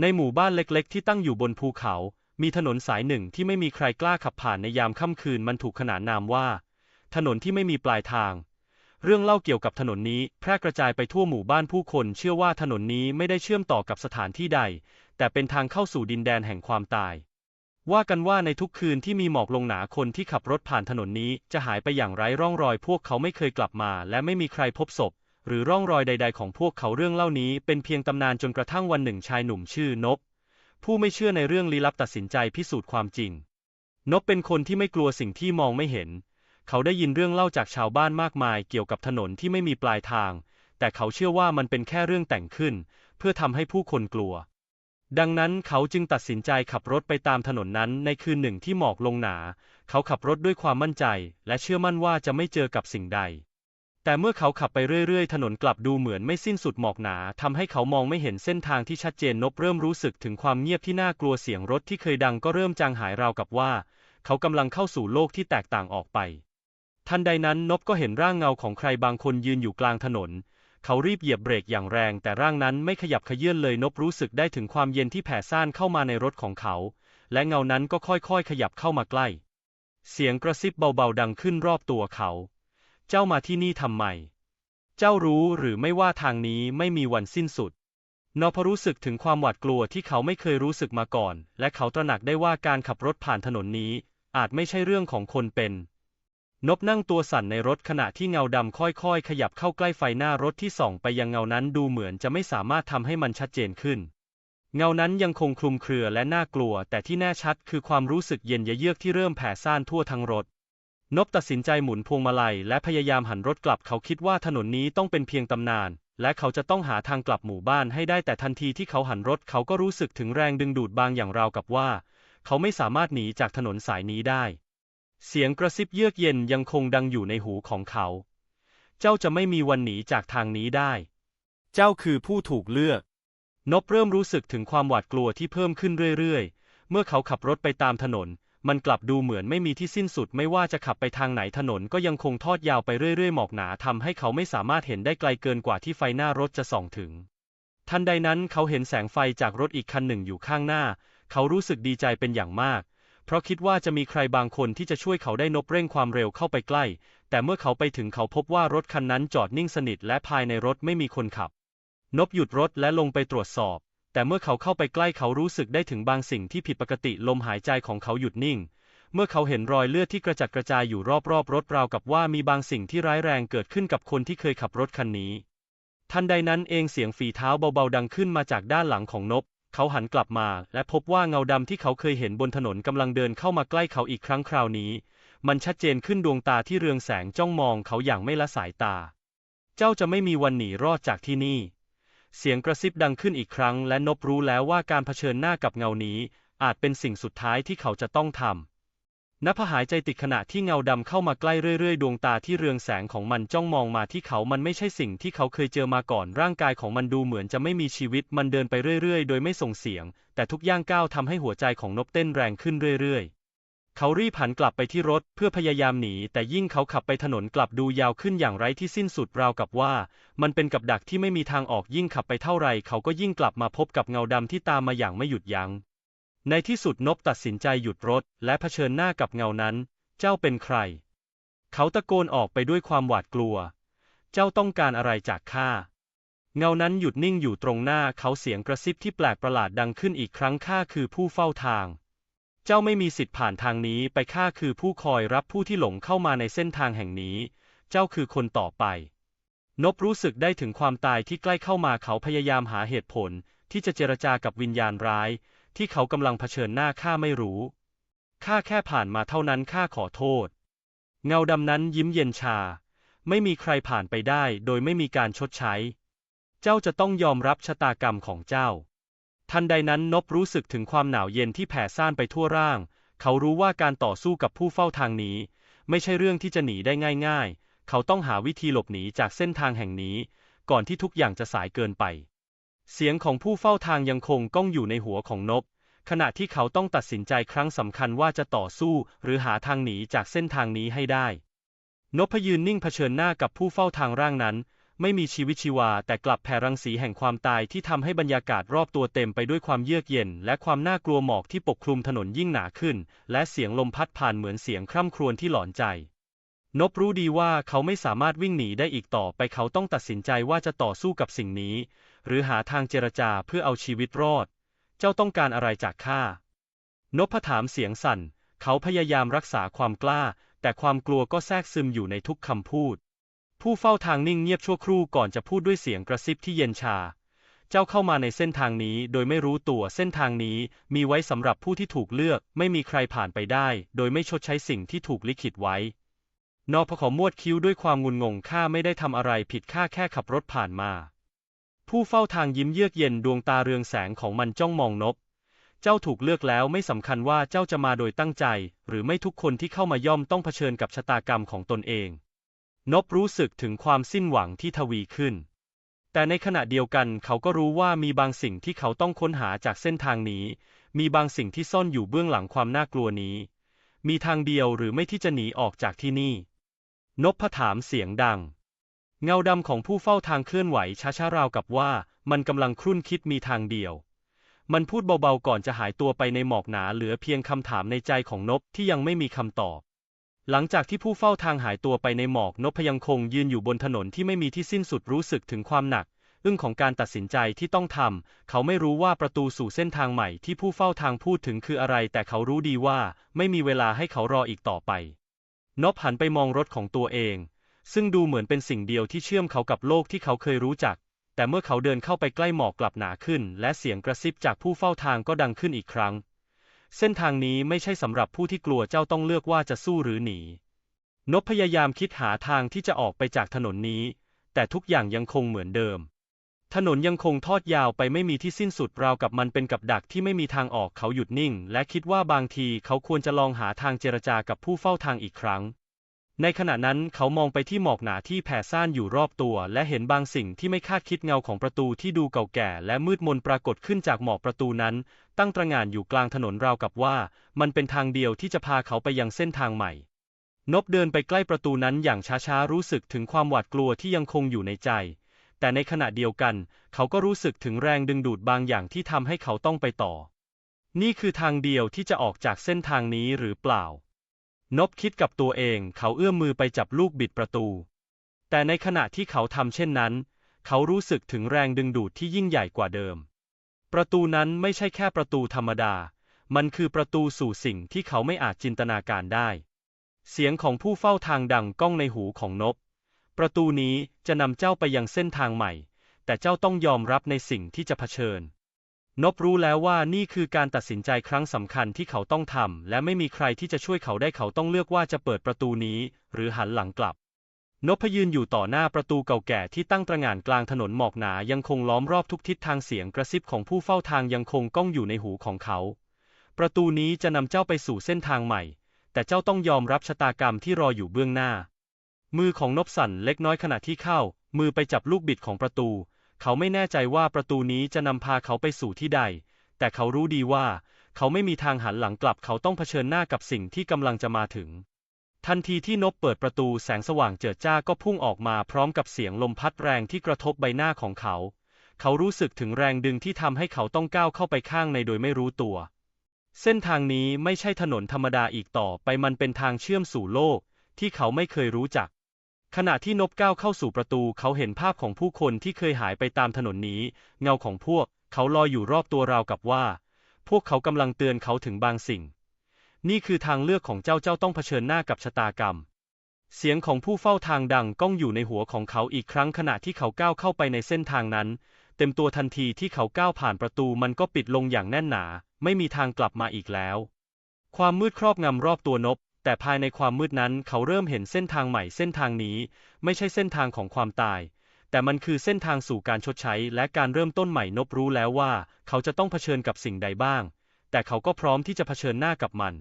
ในหมู่บ้านเล็กๆ ที่ตั้งอยู่บนภูเขา มีถนนสายหนึ่งที่ไม่มีใครกล้าขับผ่านในยามค่ำคืนมันถูกขนานนามว่า ถนนที่ไม่มีปลายทาง เรื่องเล่าเกี่ยวกับถนนนี้แพร่กระจายไปทั่วหมู่บ้านผู้คนเชื่อว่าถนนนี้ไม่ได้เชื่อมต่อกับสถานที่ใด แต่เป็นทางเข้าสู่ดินแดนแห่งความตาย ว่ากันว่าในทุกคืนที่มีหมอกลงหนาคนที่ขับรถผ่านถนนนี้จะหายไปอย่างไร้ร่องรอย พวกเขาไม่เคยกลับมา และไม่มีใครพบศพ หรือร่องรอยใด ๆ ของพวกเขาเรื่องเล่านี้เป็นเพียงตำนานจนกระทั่งวันหนึ่งชายหนุ่มชื่อนบ ผู้ไม่เชื่อในเรื่องลี้ลับตัดสินใจพิสูจน์ความจริง นบเป็นคนที่ไม่กลัวสิ่งที่มองไม่เห็น เขาได้ยินเรื่องเล่าจากชาวบ้านมากมายเกี่ยวกับถนนที่ไม่มีปลายทาง แต่เขาเชื่อว่ามันเป็นแค่เรื่องแต่งขึ้น เพื่อทำให้ผู้คนกลัว ดังนั้นเขาจึงตัดสินใจขับรถไปตามถนนนั้นในคืนหนึ่งที่หมอกลงหนา เขาขับรถด้วยความมั่นใจ และเชื่อมั่นว่าจะไม่เจอกับสิ่งใด แต่เมื่อเขาขับไปเรื่อยๆ ถนนกลับดูเหมือนไม่สิ้นสุดหมอกหนาทำให้เขามองไม่เห็นเส้นทางที่ชัดเจนนบเริ่มรู้สึกถึงความเงียบที่น่ากลัวเสียงรถที่เคยดังก็เริ่มจางหายราวกับว่า เขากำลังเข้าสู่โลกที่แตกต่างออกไป ทันใดนั้นนบก็เห็นร่างเงาของใครบางคนยืนอยู่กลางถนน เขารีบเหยียบเบรกอย่างแรง แต่ร่างนั้นไม่ขยับเขยื่อนเลยนบรู้สึกได้ถึงความเย็นที่แผ่ซ่านเข้ามาในรถของเขา และเงานั้นก็ค่อยๆ ขยับเข้ามาใกล้ เสียงกระซิบเบาๆดังขึ้นรอบตัวเขา เจ้ามาที่นี่ทำไม เจ้ารู้หรือไม่ว่าทางนี้ไม่มีวันสิ้นสุด นพรู้สึกถึงความหวาดกลัวที่เขาไม่เคยรู้สึกมาก่อน และเขาตระหนักได้ว่าการขับรถผ่านถนนนี้ อาจไม่ใช่เรื่องของคนเป็น นบนั่งตัวสั่นในรถขณะที่เงาดำค่อยๆ ขยับเข้าใกล้ไฟหน้ารถที่ส่องไปยังเงานั้นดูเหมือนจะไม่สามารถทำให้มันชัดเจนขึ้นเงานั้นยังคงคลุมเครือและน่ากลัว แต่ที่แน่ชัดคือความรู้สึกเย็นเยือกที่เริ่มแผ่ซ่านทั่วทั้งรถ นบตัดสินใจหมุนพวงมาลัยและพยายามหันรถกลับเขาคิดว่าถนนนี้ต้องเป็นเพียงตำนาน และเขาจะต้องหาทางกลับหมู่บ้านให้ได้แต่ทันทีที่เขาหันรถเขาก็รู้สึกถึงแรงดึงดูดบางอย่างราวกับว่า เขาไม่สามารถหนีจากถนนสายนี้ได้ เสียงกระซิบเยือกเย็นยังคงดังอยู่ในหูของเขา เจ้าจะไม่มีวันหนีจากทางนี้ได้ เจ้าคือผู้ถูกเลือก นบเริ่มรู้สึกถึงความหวาดกลัวที่เพิ่มขึ้นเรื่อยๆ เมื่อเขาขับรถไปตามถนน มันกลับดูเหมือนไม่มีที่สิ้นสุดไม่ว่าจะขับไปทางไหนถนนก็ยังคงทอดยาวไปเรื่อยๆหมอกหนาทำให้เขาไม่สามารถเห็นได้ไกลเกินกว่าที่ไฟหน้ารถจะส่องถึง ทันใดนั้นเขาเห็นแสงไฟจากรถอีกคันหนึ่งอยู่ข้างหน้า เขารู้สึกดีใจเป็นอย่างมาก เพราะคิดว่าจะมีใครบางคนที่จะช่วยเขาได้นบเร่งความเร็วเข้าไปใกล้ แต่เมื่อเขาไปถึงเขาพบว่ารถคันนั้นจอดนิ่งสนิทและภายในรถไม่มีคนขับ นบหยุดรถและลงไปตรวจสอบ แต่เมื่อเขาเข้าไปใกล้เขารู้สึกได้ถึงบางสิ่งที่ผิดปกติลมหายใจของเขาหยุดนิ่ง เมื่อเขาเห็นรอยเลือดที่กระจัดกระจายอยู่รอบๆรถราวกับว่ามีบางสิ่งที่ร้ายแรงเกิดขึ้นกับคนที่เคยขับรถคันนี้ ทันใดนั้นเองเสียงฝีเท้าเบาๆดังขึ้นมาจากด้านหลังของนบเขาหันกลับมา และพบว่าเงาดำที่เขาเคยเห็นบนถนนกำลังเดินเข้ามาใกล้เขาอีกครั้งคราวนี้ มันชัดเจนขึ้นดวงตาที่เรืองแสงจ้องมองเขาอย่างไม่ละสายตา เจ้าจะไม่มีวันหนีรอดจากที่นี่ เสียงกระซิบดังขึ้นอีกครั้งและนบรู้แล้วว่าการเผชิญหน้ากับเงานี้ อาจเป็นสิ่งสุดท้ายที่เขาจะต้องทำนภหายใจติดขณะที่เงาดำเข้ามาใกล้เรื่อยๆ ดวงตาที่เรืองแสงของมันจ้องมองมาที่เขามันไม่ใช่สิ่งที่เขาเคยเจอมาก่อนร่างกายของมันดูเหมือนจะไม่มีชีวิต มันเดินไปเรื่อยๆ โดยไม่ส่งเสียง แต่ทุกย่างก้าวทำให้หัวใจของนบเต้นแรงขึ้นเรื่อยๆ เขารีบหันกลับไปที่รถเพื่อพยายามหนี แต่ยิ่งเขาขับไปถนนกลับดูยาวขึ้นอย่างไร้ที่สิ้นสุดราวกับว่า มันเป็นกับดักที่ไม่มีทางออกยิ่งขับไปเท่าไร เขาก็ยิ่งกลับมาพบกับเงาดำที่ตามมาอย่างไม่หยุดยัง้งในที่สุดนบตัดสินใจหยุดรถ และเผชิญหน้ากับเงานั้น เจ้าเป็นใคร เขาตะโกนออกไปด้วยความหวาดกลัว เจ้าต้องการอะไรจากข้าเงานั้นหยุดนิ่งอยู่ตรงหน้าเขาเสียงกระซิบที่แปลกประหลาดดังขึ้นอีกครั้งข้าคือผู้เฝ้าทาง เจ้าไม่มีสิทธิ์ผ่านทางนี้ไปข้าคือผู้คอยรับผู้ที่หลงเข้ามาในเส้นทางแห่งนี้ เจ้าคือคนต่อไป นบรู้สึกได้ถึงความตายที่ใกล้เข้ามาเขาพยายามหาเหตุผล ที่จะเจรจากับวิญญาณร้าย ที่เขากำลังเผชิญหน้าข้าไม่รู้ ข้าแค่ผ่านมาเท่านั้นข้าขอโทษ เงาดำนั้นยิ้มเย็นชา ไม่มีใครผ่านไปได้โดยไม่มีการชดใช้ เจ้าจะต้องยอมรับชะตากรรมของเจ้า ทันใดนั้นนบรู้สึกถึงความหนาวเย็นที่แผ่ซ่านไปทั่วร่าง เขารู้ว่าการต่อสู้กับผู้เฝ้าทางนี้ ไม่ใช่เรื่องที่จะหนีได้ง่ายๆ เขาต้องหาวิธีหลบหนีจากเส้นทางแห่งนี้ ก่อนที่ทุกอย่างจะสายเกินไป เสียงของผู้เฝ้าทางยังคงก้องอยู่ในหัวของนบ ขณะที่เขาต้องตัดสินใจครั้งสำคัญว่าจะต่อสู้หรือหาทางหนีจากเส้นทางนี้ให้ได้นพยืนนิ่งเผชิญหน้ากับผู้เฝ้าทางร่างนั้น ไม่มีชีวิตชีวาแต่กลับแผ่รังสีแห่งความตายที่ทำให้บรรยากาศรอบตัวเต็มไปด้วยความเยือกเย็น และความน่ากลัวหมอกที่ปกคลุมถนนยิ่งหนาขึ้น และเสียงลมพัดผ่านเหมือนเสียงคร่ำครวญที่หลอนใจ นบรู้ดีว่าเขาไม่สามารถวิ่งหนีได้อีกต่อไปเขาต้องตัดสินใจว่าจะต่อสู้กับสิ่งนี้ หรือหาทางเจรจาเพื่อเอาชีวิตรอด เจ้าต้องการอะไรจากข้านพถามเสียงสั่น เขาพยายามรักษาความกล้า แต่ความกลัวก็แทรกซึมอยู่ในทุกคำพูด ผู้เฝ้าทางนิ่งเงียบชั่วครู่ก่อนจะพูดด้วยเสียงกระซิบที่เย็นชา เจ้าเข้ามาในเส้นทางนี้โดยไม่รู้ตัวเส้นทางนี้มีไว้สำหรับผู้ที่ถูกเลือก ไม่มีใครผ่านไปได้ โดยไม่ชดใช้สิ่งที่ถูกลิขิตไว้ นอพขอมวดคิ้วด้วยความงุนงงข้าไม่ได้ทำอะไรผิดข้าแค่ขับรถผ่านมา ผู้เฝ้าทางยิ้มเยือกเย็นดวงตาเรืองแสงของมันจ้องมองนบเจ้าถูกเลือกแล้วไม่สำคัญว่าเจ้าจะมาโดยตั้งใจ หรือไม่ทุกคนที่เข้ามาย่อมต้องเผชิญกับชะตากรรมของตนเอง นบรู้สึกถึงความสิ้นหวังที่ทวีขึ้น แต่ในขณะเดียวกันเขาก็รู้ว่ามีบางสิ่งที่เขาต้องค้นหาจากเส้นทางนี้ มีบางสิ่งที่ซ่อนอยู่เบื้องหลังความน่ากลัวนี้ มีทางเดียวหรือไม่ที่จะหนีออกจากที่นี่ นบพถามเสียงดัง เงาดำของผู้เฝ้าทางเคลื่อนไหวช้าๆราวกับว่า มันกำลังครุ่นคิดมีทางเดียว มันพูดเบาๆก่อนจะหายตัวไปในหมอกหนาเหลือเพียงคำถามในใจของนบที่ยังไม่มีคำตอบ หลังจากที่ผู้เฝ้าทางหายตัวไปในหมอกนพยังคงยืนอยู่บนถนนที่ไม่มีที่สิ้นสุดรู้สึกถึงความหนัก อึ้งของการตัดสินใจที่ต้องทำ เขาไม่รู้ว่าประตูสู่เส้นทางใหม่ที่ผู้เฝ้าทางพูดถึงคืออะไร แต่เขารู้ดีว่าไม่มีเวลาให้เขารออีกต่อไปนบหันไปมองรถของตัวเอง ซึ่งดูเหมือนเป็นสิ่งเดียวที่เชื่อมเขากับโลกที่เขาเคยรู้จัก แต่เมื่อเขาเดินเข้าไปใกล้หมอกกลับหนาขึ้น และเสียงกระซิบจากผู้เฝ้าทางก็ดังขึ้นอีกครั้ง เส้นทางนี้ไม่ใช่สำหรับผู้ที่กลัวเจ้าต้องเลือกว่าจะสู้หรือหนี นบพยายามคิดหาทางที่จะออกไปจากถนนนี้ แต่ทุกอย่างยังคงเหมือนเดิม ถนนยังคงทอดยาวไปไม่มีที่สิ้นสุดราวกับมันเป็นกับดักที่ไม่มีทางออกเขาหยุดนิ่ง และคิดว่าบางทีเขาควรจะลองหาทางเจรจากับผู้เฝ้าทางอีกครั้ง ในขณะนั้นเขามองไปที่หมอกหนาที่แผ่ซ่านอยู่รอบตัว และเห็นบางสิ่งที่ไม่คาดคิดเงาของประตูที่ดูเก่าแก่ และมืดมนปรากฏขึ้นจากหมอกประตูนั้น ตั้งตระหง่านอยู่กลางถนนราวกับว่า มันเป็นทางเดียวที่จะพาเขาไปยังเส้นทางใหม่ นบเดินไปใกล้ประตูนั้นอย่างช้าๆรู้สึกถึงความหวาดกลัวที่ยังคงอยู่ในใจ แต่ในขณะเดียวกัน เขาก็รู้สึกถึงแรงดึงดูดบางอย่างที่ทำให้เขาต้องไปต่อ นี่คือทางเดียวที่จะออกจากเส้นทางนี้หรือเปล่า นบคิดกับตัวเองเขาเอื้อมมือไปจับลูกบิดประตู แต่ในขณะที่เขาทำเช่นนั้น เขารู้สึกถึงแรงดึงดูดที่ยิ่งใหญ่กว่าเดิม ประตูนั้นไม่ใช่แค่ประตูธรรมดา มันคือประตูสู่สิ่งที่เขาไม่อาจจินตนาการได้ เสียงของผู้เฝ้าทางดังก้องในหูของนบ ประตูนี้จะนำเจ้าไปยังเส้นทางใหม่ แต่เจ้าต้องยอมรับในสิ่งที่จะเผชิญ นบรู้แล้วว่านี่คือการตัดสินใจครั้งสำคัญที่เขาต้องทำและไม่มีใครที่จะช่วยเขาได้เขาต้องเลือกว่าจะเปิดประตูนี้ หรือหันหลังกลับ นพยืนอยู่ต่อหน้าประตูเก่าแก่ที่ตั้งตระหง่านกลางถนนหมอกหนายังคงล้อมรอบทุกทิศทางเสียงกระซิบของผู้เฝ้าทางยังคงก้องอยู่ในหูของเขา ประตูนี้จะนำเจ้าไปสู่เส้นทางใหม่ แต่เจ้าต้องยอมรับชะตากรรมที่รออยู่เบื้องหน้า มือของนบสั่นเล็กน้อยขณะที่เข้า มือไปจับลูกบิดของประตู เขาไม่แน่ใจว่าประตูนี้จะนำพาเขาไปสู่ที่ใด แต่เขารู้ดีว่า เขาไม่มีทางหันหลังกลับเขาต้องเผชิญหน้ากับสิ่งที่กำลังจะมาถึง ทันทีที่นบเปิดประตูแสงสว่างเจิดจ้าก็พุ่งออกมาพร้อมกับเสียงลมพัดแรงที่กระทบใบหน้าของเขา เขารู้สึกถึงแรงดึงที่ทำให้เขาต้องก้าวเข้าไปข้างในโดยไม่รู้ตัว เส้นทางนี้ไม่ใช่ถนนธรรมดาอีกต่อไปมันเป็นทางเชื่อมสู่โลก ที่เขาไม่เคยรู้จัก ขณะที่นบก้าวเข้าสู่ประตูเขาเห็นภาพของผู้คนที่เคยหายไปตามถนนนี้ เงาของพวกเขาลอยอยู่รอบตัวราวกับว่า พวกเขากำลังเตือนเขาถึงบางสิ่ง นี่คือทางเลือกของเจ้าเจ้าต้องเผชิญหน้ากับชะตากรรม เสียงของผู้เฝ้าทางดังก้องอยู่ในหัวของเขาอีกครั้งขณะที่เขาก้าวเข้าไปในเส้นทางนั้น เต็มตัวทันทีที่เขาก้าวผ่านประตูมันก็ปิดลงอย่างแน่นหนา ไม่มีทางกลับมาอีกแล้ว ความมืดครอบงำรอบตัวนบ แต่ภายในความมืดนั้นเขาเริ่มเห็นเส้นทางใหม่เส้นทางนี้ ไม่ใช่เส้นทางของความตาย แต่มันคือเส้นทางสู่การชดใช้และการเริ่มต้นใหม่นบรู้แล้วว่า เขาจะต้องเผชิญกับสิ่งใดบ้าง แต่เขาก็พร้อมที่จะเผชิญหน้ากับมัน